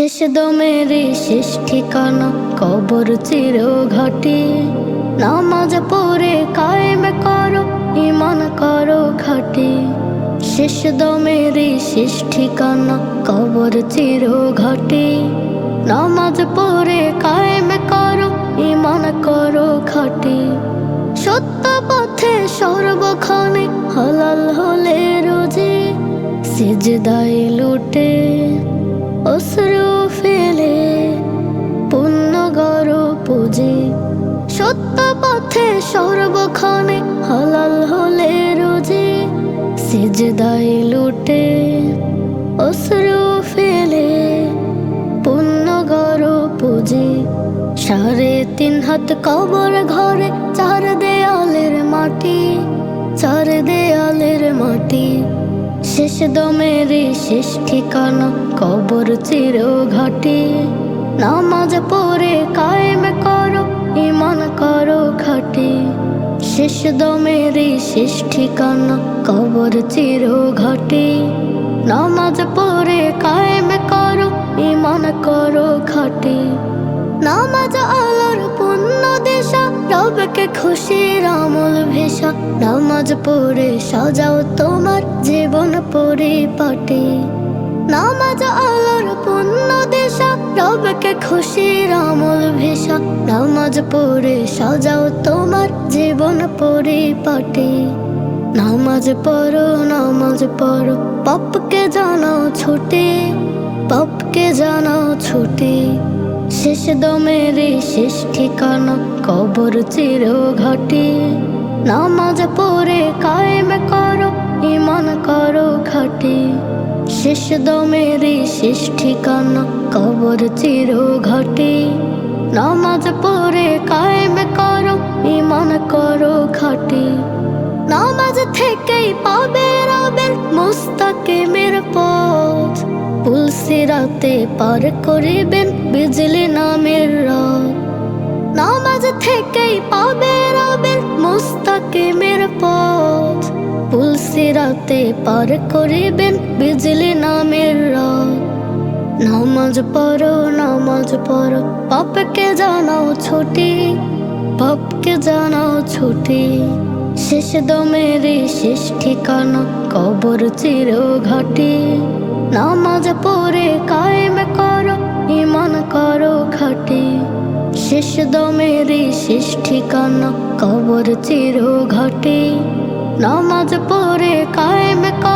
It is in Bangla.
শেষ দমের শেষ ঠিকানা, কবর চির ঘাটি নামাজ পড়ে কায়েম করো ইমান করো ঘাটি। শেষ দমের শেষ ঠিকানা, কবর চির ঘাটি নামাজ পড়ে কায়েম করো ইমান করো ঘাটি। সত্য পথে সর্বক্ষণে হালাল হলে রোজে সিজদাই লুটে, অশ্রু সত্য পথে সর্বক্ষণে হালাল হলে রোজে সিজদাই লুটে, অশ্রু ফেলে, পুণ্য গর পুজে। সাড়ে তিন হাত কবর ঘরে, চার দেয়ালের মাটি, চার দেয়ালের মাটি। শেষ দমের শেষ ঠিকানা কবর চির ঘাটি নামাজ পড়ে কায়েম করো ইমান করো খাটি শেষ দমের শেষ ঠিকানা, কবর চির ঘাটি। নামাজ পড়ে কায়েম করো ইমান করো খাটি নামাজ আলোর পূর্ণ দেশা, রবকে খুশির আমল ভেসা নামাজ পড়ে সাজাও তোমার জীবন পরে পরিপাটি। নামাজ আলোর পুণ্য রবকে খুশির আমল ভেসা নামাজ পড়ে, সাজাও তোমার জীবন পরিপাটি। নামাজ পড়ো নামাজ পড়ো, পাপকে জানাও ছুটি, পাপকে জানাও ছুটি। শেষ দমের শেষ ঠিকানা, কবর চির ঘাটি নামাজ পড়ে শেষ দমের শেষ ঠিকানা, কবর চির ঘাটি নামাজ পড়ে কায়েম করো ইমান করো ঘাটি। নামাজ থেকেই পাবে রবের মুস্তাকিমের পথ। পুলসিরাতে পার করিবেন বিজলি নামের রাত নামাজ থেকেই পাবে রবের মুস্তাকিমের পথ। পুলসিরাতে পার করিবেন বিজলি নামাজ পড়ো নামাজ পড়ো। পাপকে জানাও ছুটি পাপকে জানাও ছুটি। শেষ দমের শেষ ঠিকানা, কবর চির ঘাটি নামাজ পড়ে কায়েম করো ইমান করো খাটি শেষ দমের শেষ ঠিকানা, কবর চির ঘাটি নামাজ পড়ে কায়েম করো